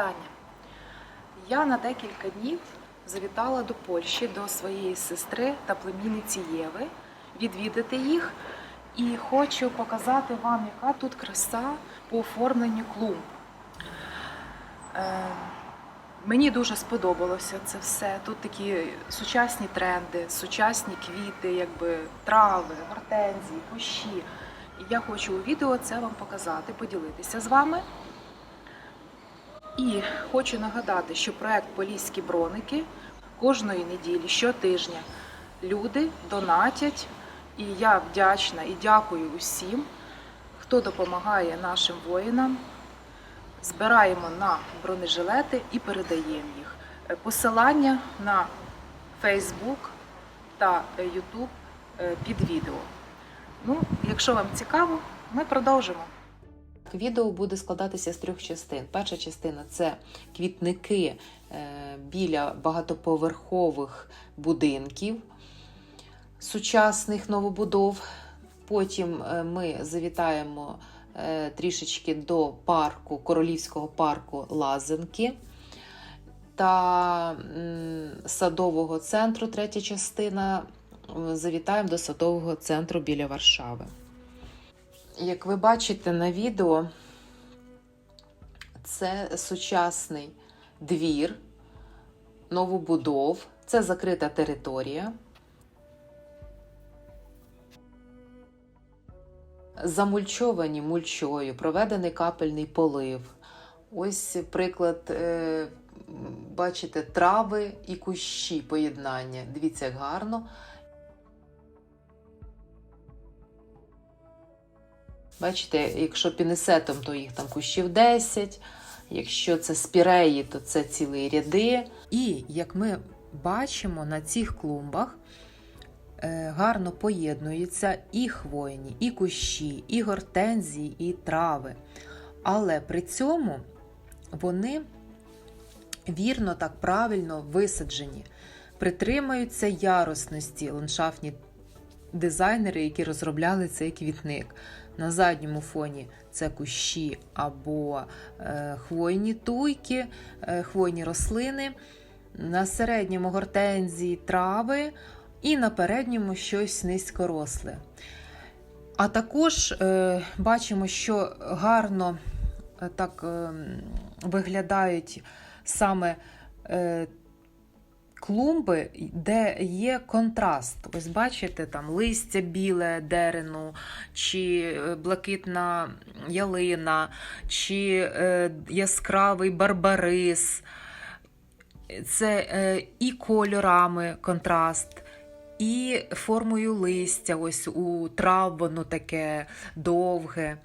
питання. Я на декілька днів завітала до Польщі до своєї сестри та племінниці Єви, відвідати їх і хочу показати вам, яка тут краса по оформленню клумб. Е, Мені дуже сподобалося це все. Тут такі сучасні тренди, сучасні квіти, якби трави, гортензії, кущі. І я хочу у відео це вам показати, поділитися з вами. І хочу нагадати, що проект Поліські броники кожної неділі, щотижня люди донатять. І я вдячна і дякую усім, хто допомагає нашим воїнам. Збираємо на бронежилети і передаємо їх. Е, Посилання на Facebook та е, YouTube е, під відео. Ну, якщо вам цікаво, ми продовжимо. Відео буде складатися з трьох частин. Перша частина це квітники е, біля багатоповерхових будинків, сучасних новобудов. Потім е, ми завітаємо е, трішечки до парку, королівського парку Лазенки та садового центру, третя частина. Завітаємо до садового центру біля Варшави. Як ви бачите на відео, це сучасний двір новобудов, це закрита територія. Замульчовані мульчою, проведений капельний полив. Ось приклад, е, бачите, трави і кущі поєднання. Дивіться, як гарно. Бачите, якщо пінесетом, то їх там кущів 10, якщо це спіреї, то це цілі ряди. І як ми бачимо на цих клумбах, е, гарно поєднуються і хвойні, і кущі, і гортензії, і трави. Але при цьому вони вірно так правильно висаджені, притримаються ярусності ландшафтні дизайнери, які розробляли цей квітник. На задньому фоні це кущі або е, хвойні туйки, е, хвойні рослини, на середньому гортензії трави і на передньому щось низькоросле. А також е, бачимо, що гарно так е, виглядають саме е, клумби, де є контраст. Ось бачите, там листя біле дерену, чи е, блакитна ялина, чи е, яскравий барбарис. Це е, і кольорами контраст. І формою листя, ось у трав воно таке довге.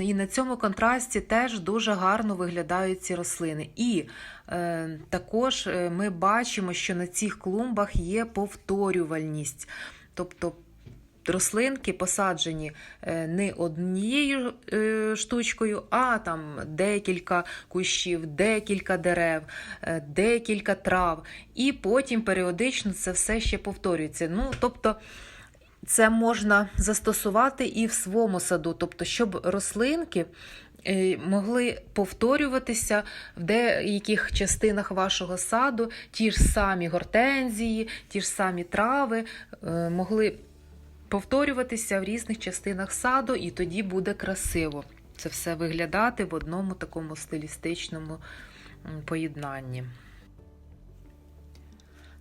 І на цьому контрасті теж дуже гарно виглядають ці рослини. І е, також е, ми бачимо, що на цих клумбах є повторювальність. Тобто рослинки посаджені е, не однією е, штучкою, а там декілька кущів, декілька дерев, декілька трав. І потім періодично це все ще повторюється. Ну, тобто, це можна застосувати і в своєму саду, тобто, щоб рослинки е, могли повторюватися в деяких частинах вашого саду, ті ж самі гортензії, ті ж самі трави е, могли повторюватися в різних частинах саду, і тоді буде красиво це все виглядати в одному такому стилістичному поєднанні.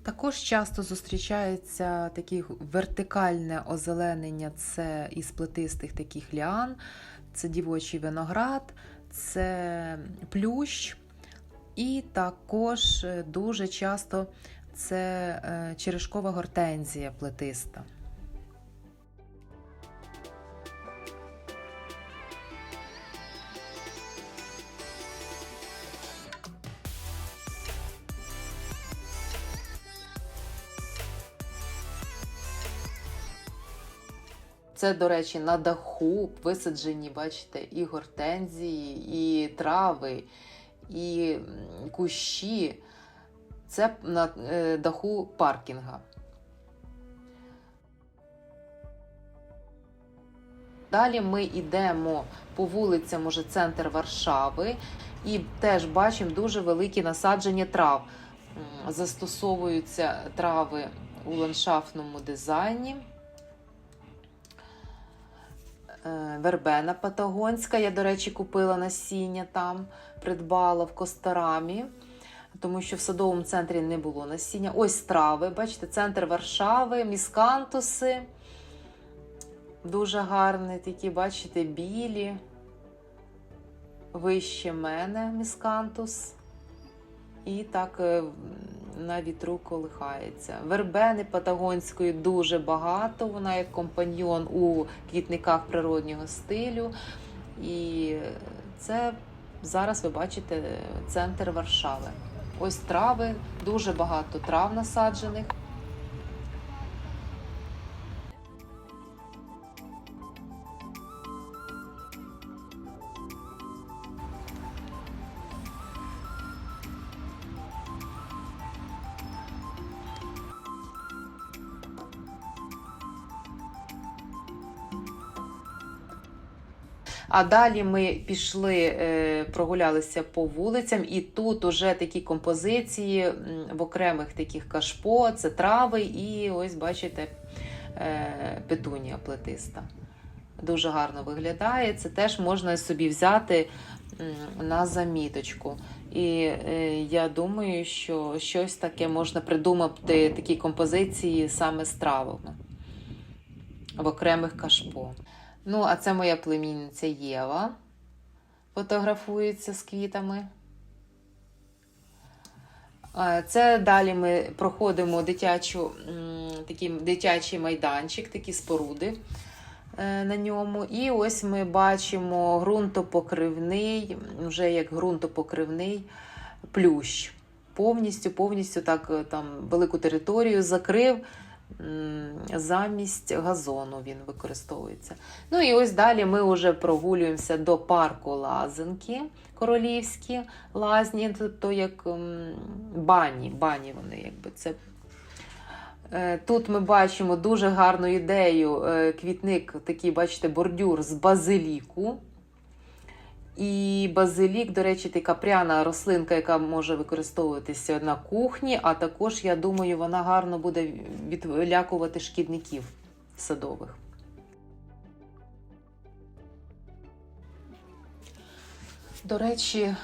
Також часто зустрічається таке вертикальне озеленення це із плетистих таких ліан, це дівочий виноград, це плющ, і також е, дуже часто це е, черешкова гортензія плетиста. Це, до речі, на даху висаджені, бачите, і гортензії, і трави, і кущі. Це на е, даху паркінга. Далі ми йдемо по вулицям, уже центр Варшави, і теж бачимо дуже великі насадження трав. Застосовуються трави у ландшафтному дизайні. Е, Вербена патагонська. Я, до речі, купила насіння там, придбала в Костарамі, тому що в садовому центрі не було насіння. Ось трави, бачите, центр Варшави, міскантуси. Дуже гарні такі, бачите, білі. Вище мене міскантус. І так е, на вітру колихається. Вербени патагонської дуже багато. Вона як компаньйон у квітниках природнього стилю. І це зараз ви бачите центр Варшави. Ось трави, дуже багато трав насаджених. А далі ми пішли, е, прогулялися по вулицям, і тут уже такі композиції в окремих таких кашпо, це трави, і ось бачите е, петунія плетиста. Дуже гарно виглядає. Це теж можна собі взяти на заміточку. І е, я думаю, що щось таке можна придумати, такі композиції саме з травами в окремих кашпо. Ну, а це моя племінниця Єва. Фотографується з квітами. Е, Це далі ми проходимо дитячу, такий дитячий майданчик, такі споруди е, на ньому. І ось ми бачимо ґрунтопокривний, вже як ґрунтопокривний плющ. Повністю, повністю так е, там велику територію закрив. Замість газону він використовується. Ну і ось далі ми вже прогулюємося до парку Лазенки, королівські лазні, тобто як бані, бані вони якби це. Е, Тут ми бачимо дуже гарну ідею. е, Квітник, такий, бачите, бордюр з базиліку. І базилік, до речі, така пряна рослинка, яка може використовуватися на кухні, а також, я думаю, вона гарно буде відлякувати шкідників садових. До речі,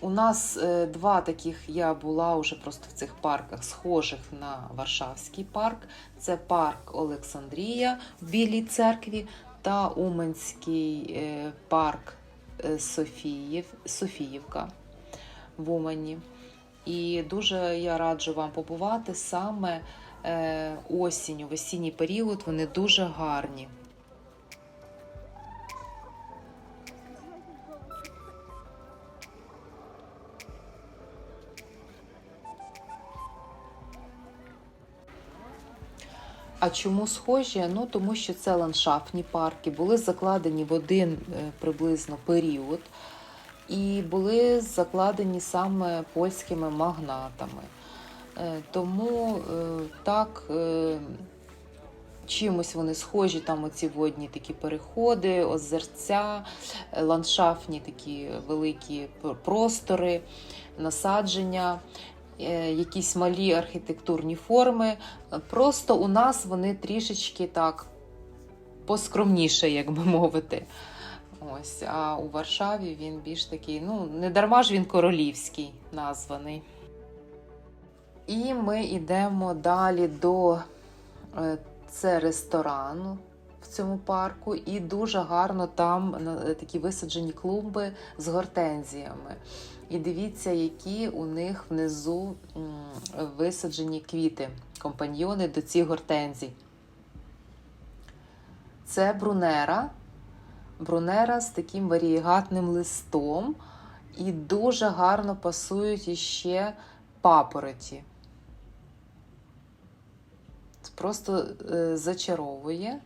у нас е, два таких я була вже просто в цих парках, схожих на Варшавський парк. Це парк Олександрія в Білій церкві та Уманський е, парк Софіїв, Софіївка в Умані. І дуже я раджу вам побувати саме е, осінню, в осінній період. Вони дуже гарні. А чому схожі? Ну тому що це ландшафтні парки, були закладені в один е, приблизно період, і були закладені саме польськими магнатами. Е, Тому е, так чимось вони схожі, там оці водні такі переходи, озерця, ландшафтні такі великі простори, насадження. Е, Якісь малі архітектурні форми. Просто у нас вони трішечки так поскромніше, як би мовити. Ось, а у Варшаві він більш такий, ну, не дарма ж він королівський названий. І ми йдемо далі до е, це ресторану в цьому парку, і дуже гарно там такі висаджені клумби з гортензіями. І дивіться, які у них внизу висаджені квіти, компаньйони до цих гортензій. Це брунера. Брунера з таким варієгатним листом. І дуже гарно пасують іще папороті. Просто е, зачаровує.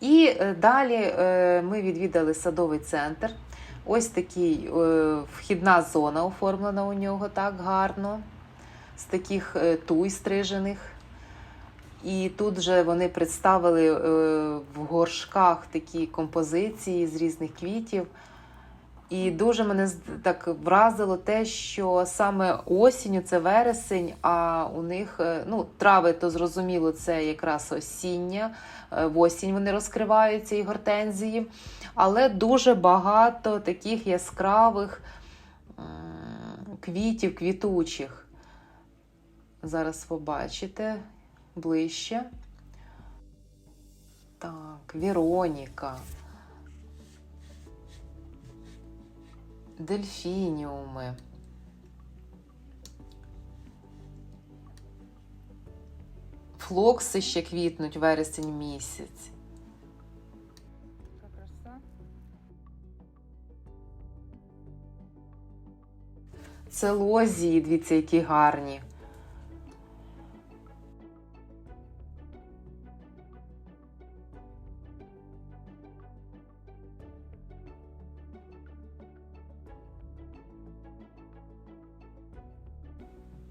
І е, далі е, ми відвідали садовий центр. Ось такий е, вхідна зона оформлена у нього так гарно, з таких туй стрижених. І тут же вони представили в горшках такі композиції з різних квітів. І дуже мене так вразило те, що саме осінню це вересень, а у них е, ну, трави, то зрозуміло, це якраз осіння, е, в осінь вони розкриваються і гортензії, але дуже багато таких яскравих квітів, квітучих. Зараз побачите ближче. Так, Віроніка. Дельфініуми. Флокси ще квітнуть вересень місяць. Це лозії, дивіться, які гарні.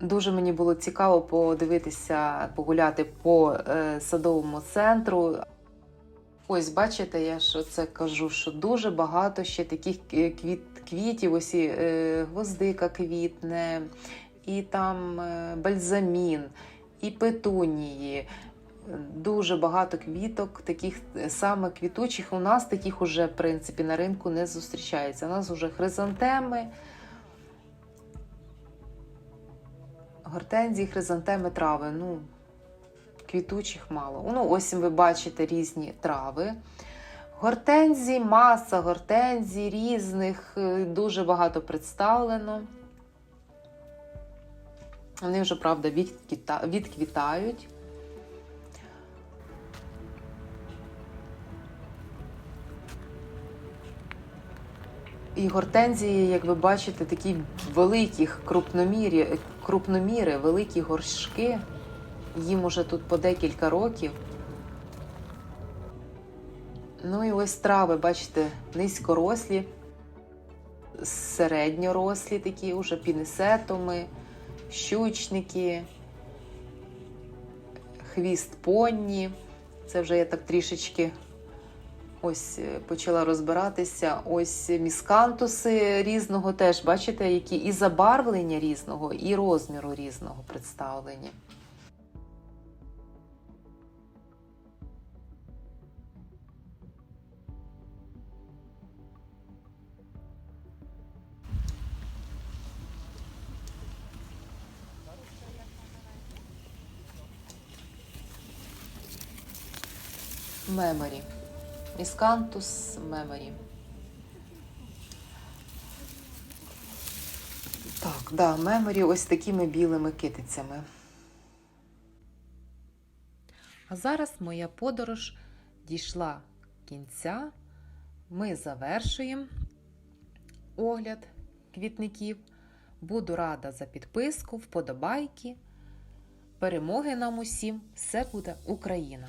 Дуже мені було цікаво подивитися, погуляти по е, садовому центру. Ось, бачите, я ж це кажу, що дуже багато ще таких е, квіт, квітів, ось і е, гвоздика квітне, і там бальзамін, і петунії. Дуже багато квіток, таких саме квітучих. У нас таких уже, в принципі, на ринку не зустрічається. У нас вже хризантеми. Гортензії, хризантеми, трави. Ну, квітучих мало. Ну, ось ви бачите різні трави. Гортензій, маса гортензій різних, е, дуже багато представлено. Вони вже, правда, відквітають. І гортензії, як ви бачите, такі великі крупномірі, крупноміри, великі горшки. Їм уже тут по декілька років. Ну і ось трави, бачите, низькорослі, середньорослі такі, уже пінесетоми, щучники, хвіст понні. Це вже я так трішечки ось е, почала розбиратися. Ось міскантуси різного теж, бачите, які і забарвлення різного, і розміру різного представлені. Меморі. Міскантус меморі. Так, да, меморі ось такими білими китицями. А зараз моя подорож дійшла кінця. Ми завершуємо огляд квітників. Буду рада за підписку, вподобайки. Перемоги нам усім! Все буде Україна!